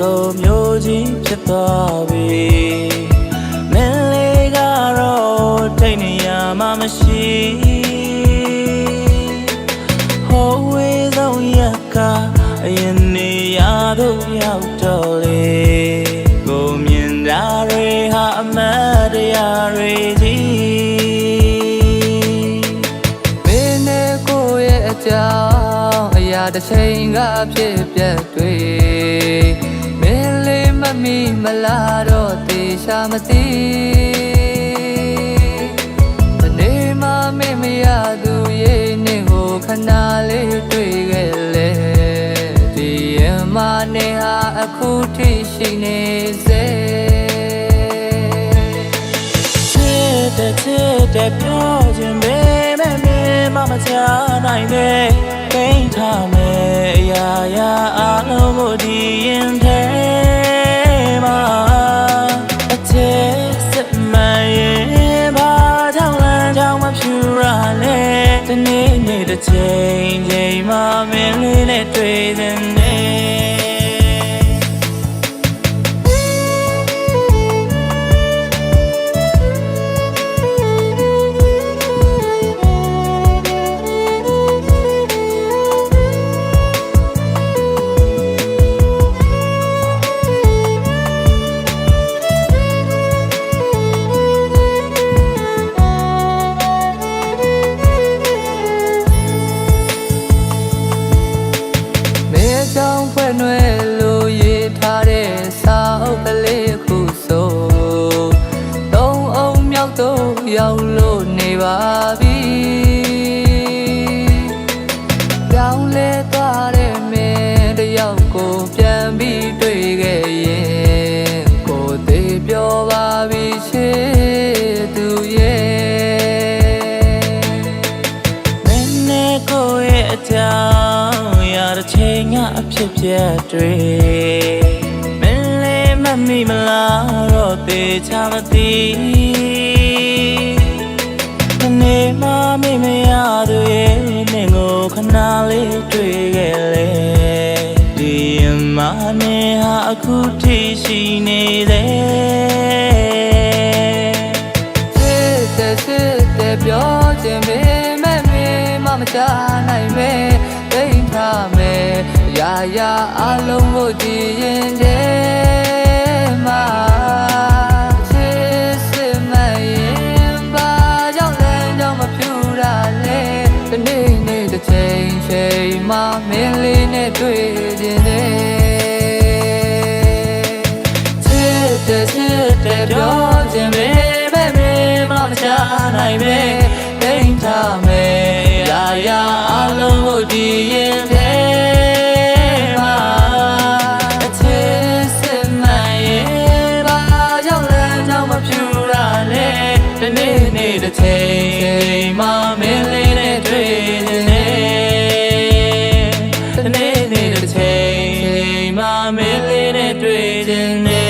ဖြစ်သွားပြီမင်းလေးကတော့တိတ်နေရမှမရှိဟိုဝေးဆုံးရကအရင်နေရတော့ရောက်တော့လေကိုမြင်တာတွေဟာအမတ်တရားတွေကြီးမင်းနဲ့ကိုရဲ့အကြောင်းအရာတစ်ချိန်ကဖြစ်ပြက်တွေမင်းလေး မမီမလားတော့တေချာမသိဒီနေ့မှမင်းမရသူရဲ့နေကိုခဏလေးတွေ့ခဲ့လေဒီရမနဲ့ဟာအခုထိရှိနေစေချစ်တဲ့ချစ်တဲ့ပြောခြင်းပဲမမင်းမမချနိုင်ပဲကိန်းထားမယ်အရာရာအလုံးကိုဒီရင်ထဲ တစ်ချိန်ချိန်မှမင်းလေးနဲ့တွေ့တဲ့နေ ဖြစ်ပြက်တွေမင်းလေးမမိမလားတော့တေချာမသိဒီနေ့မှမေ့မရသူရဲ့နေကိုခဏလေးတွေ့ခဲ့လေဒီအမနဲ့ဟာအခုထိရှိနေတယ်စစ်တဲ့စစ်တဲ့ပြောခြင်းပဲမဲ့မေမမချနိုင်ပဲတိမ်ထားမယ် ရာရာအလုံးကိုကြည်ရင်တဲ့မှာချစ်စစ်မရင်ပါကြောင့်လည်းတော့မဖြူရလဲဒီနေ့နေ့တစ်ချိန်ချိန်မှမင်းလေးနဲ့တွေ့ခြင်းတဲ့ချစ်တဲ့ချစ်တဲ့ပြောခြင်းပဲပဲပဲမလို့မချနိုင်ပဲတိမ်ထားမယ်ရာရာအလုံးကိုဒီရင် တစ်ချိန်မှာမင်းလေးနဲ့တွေ့နေလေတနေ့နေ့တစ်ချိန်မှာမင်းလေးနဲ့တွေ့နေ